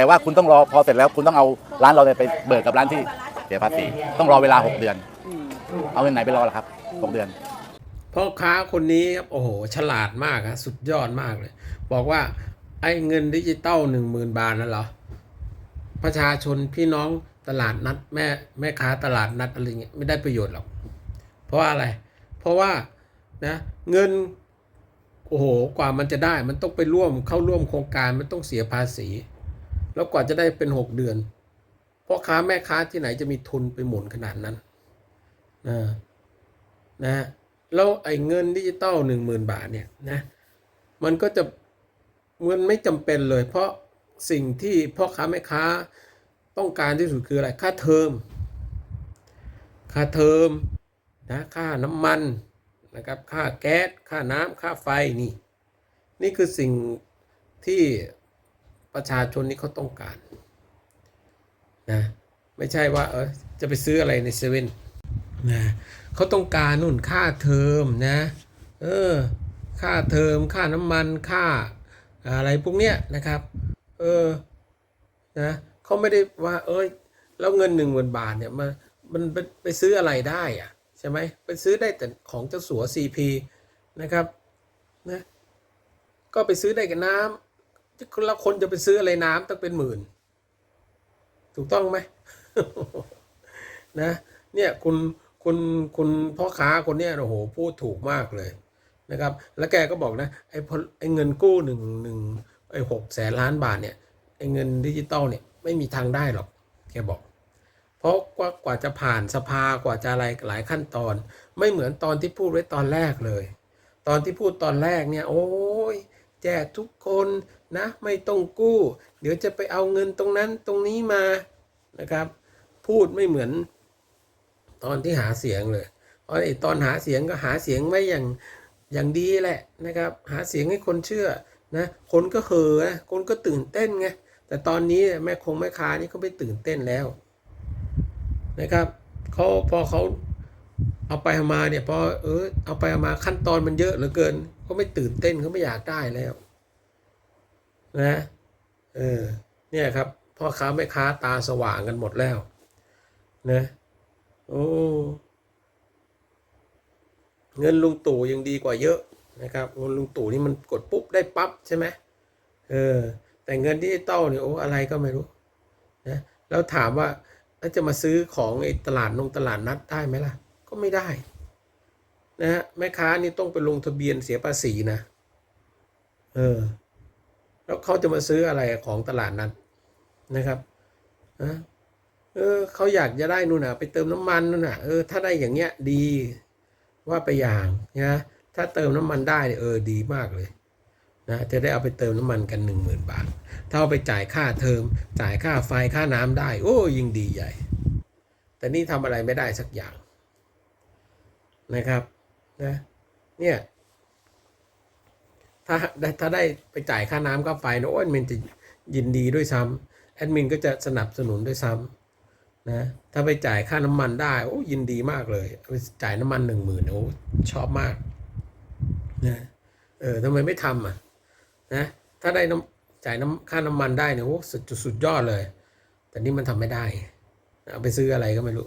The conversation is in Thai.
แต่ว่าคุณต้องรอพอเสร็จแล้วคุณต้องเอาร้านเราเนี่ยไปเบิกกับร้านที่เสียภาษีต้องรอเวลา 6 เดือน เอาเงินไหนไปรอล่ะครับ 6 เดือนพ่อค้าคนนี้ครับโอ้โหฉลาดมากฮะสุดยอดมากเลย บอกว่าไอ้เงินดิจิตอลหนึ่งหมื่นบาทนั่นเหรอประชาชนพี่น้องตลาดนัดแม่แม่ค้าตลาดนัดอะไรเงี้ยไม่ได้ประโยชน์หรอก เพราะว่าอะไร เพราะว่านะเงินโอ้โหกว่ามันจะได้มันต้องไปร่วมเข้าร่วมโครงการมันต้องเสียภาษี แล้วกว่าจะได้เป็นหกเดือนพ่อค้าแม่ค้าที่ไหนจะมีทุนไปหมุนขนาดนั้นนะนะแล้วไอ้เงินดิจิตอลหนึ่งหมื่นบาทเนี่ยนะมันก็จะเงินไม่จำเป็นเลย เพราะสิ่งที่พ่อค้าแม่ค้าต้องการที่สุดคืออะไรค่าเทอมค่าเทอมนะค่าน้ำมันนะครับค่าแก๊สค่าน้ำค่าไฟนี่ นี่คือสิ่งที่ ประชาชนนี่เขาต้องการนะไม่ใช่ว่าเออจะไปซื้ออะไรในเซเว่นนะเขาต้องการนู่นค่าเทอมนะเออค่าเทอมค่าน้ำมันค่าอะไรพวกเนี้ยนะครับเออนะเขาไม่ได้ว่าเอ้ยแล้วเงินหนึ่งหมื่นบาทเนี่ยมันมันไปไปซื้ออะไรได้อะใช่ไหมไปซื้อได้แต่ของเจ้าสัวซีพีนะครับนะก็ไปซื้อได้กับน้ำ แล้วคนจะไปซื้ออะไรน้ำต้องเป็นหมื่น ถูกต้องไหมนะ เนี่ยคุณคุณคุณพ่อค้าคนเนี้ยโอ้โหพูดถูกมากเลยนะครับ แล้วแกก็บอกนะไอ้พอไอ้เงินกู้หนึ่งหนึ่งไอ้หกแสนล้านบาทเนี่ยไอ้เงินดิจิตอลเนี่ยไม่มีทางได้หรอก แกบอก เพราะกว่ากว่าจะผ่านสภากว่าจะอะไรหลายขั้นตอน ไม่เหมือนตอนที่พูดไว้ตอนแรกเลย ตอนที่พูดตอนแรกเนี่ย โอ้ แจกทุกคนนะไม่ต้องกู้ เดี๋ยวจะไปเอาเงินตรงนั้นตรงนี้มานะครับ พูดไม่เหมือนตอนที่หาเสียงเลยเพราะไอ้ตอนหาเสียงก็หาเสียงไว้อย่างอย่างดีแหละนะครับ หาเสียงให้คนเชื่อนะคนก็เห่อนะคนก็ตื่นเต้นไงแต่ตอนนี้แม่คงแม่ค้านี่เขาไม่ตื่นเต้นแล้วนะครับเขาพอเขา เอาไปเอามาเนี่ยพอเออเอาไปเอามาขั้นตอนมันเยอะเหลือเกินเขาไม่ตื่นเต้นเขาไม่อยากได้แล้ว นะเออเนี่ยครับพ่อค้าแม่ค้าตาสว่างกันหมดแล้ว นะโอ้เงินลุงตู่ยังดีกว่าเยอะนะครับเงินลุงตู่นี่มันกดปุ๊บได้ปั๊บใช่ไหมเออ แต่เงินดิจิตอลเนี่ยโอ้อะไรก็ไม่รู้นะแล้วถามว่าแล้วจะมาซื้อของไอ้ตลาดนงตลาดนัดได้ไหมล่ะ ก็ไม่ได้นะฮะแม่ค้านี่ต้องไปลงทะเบียนเสียภาษีนะ เออ แล้วเขาจะมาซื้ออะไรของตลาดนั้นนะครับนะเออเขาอยากจะได้นู่นน่ะ ไปเติมน้ำมันนู่นน่ะเออถ้าได้อย่างเงี้ยดีว่าไปอย่างนะถ้าเติมน้ำมันได้เออดีมากเลยนะจะได้เอาไปเติมน้ำมันกันหนึ่งหมื่นบาท ถ้าเอาไปจ่ายค่าเทอม จ่ายค่าไฟค่าน้ำได้ โอ้ยิ่งดีใหญ่ แต่นี่ทำอะไรไม่ได้สักอย่าง นะครับนะเนี่ยถ้าได้ถ้าได้ไปจ่ายค่าน้ำค่าไฟนะโอ้ยมันจะยินดีด้วยซ้ำแอดมินก็จะสนับสนุนด้วยซ้ำนะถ้าไปจ่ายค่าน้ำมันได้โอ้ยินดีมากเลยไปจ่ายน้ำมันหนึ่งหมื่นโอ้ชอบมากนะเออทำไมไม่ทำอะนะถ้าได้น้ำจ่ายน้ำค่าน้ำมันได้เนี่ยโอ้สุดสุดยอดเลย แต่นี่มันทำไม่ได้เอาไปซื้ออะไรก็ไม่รู้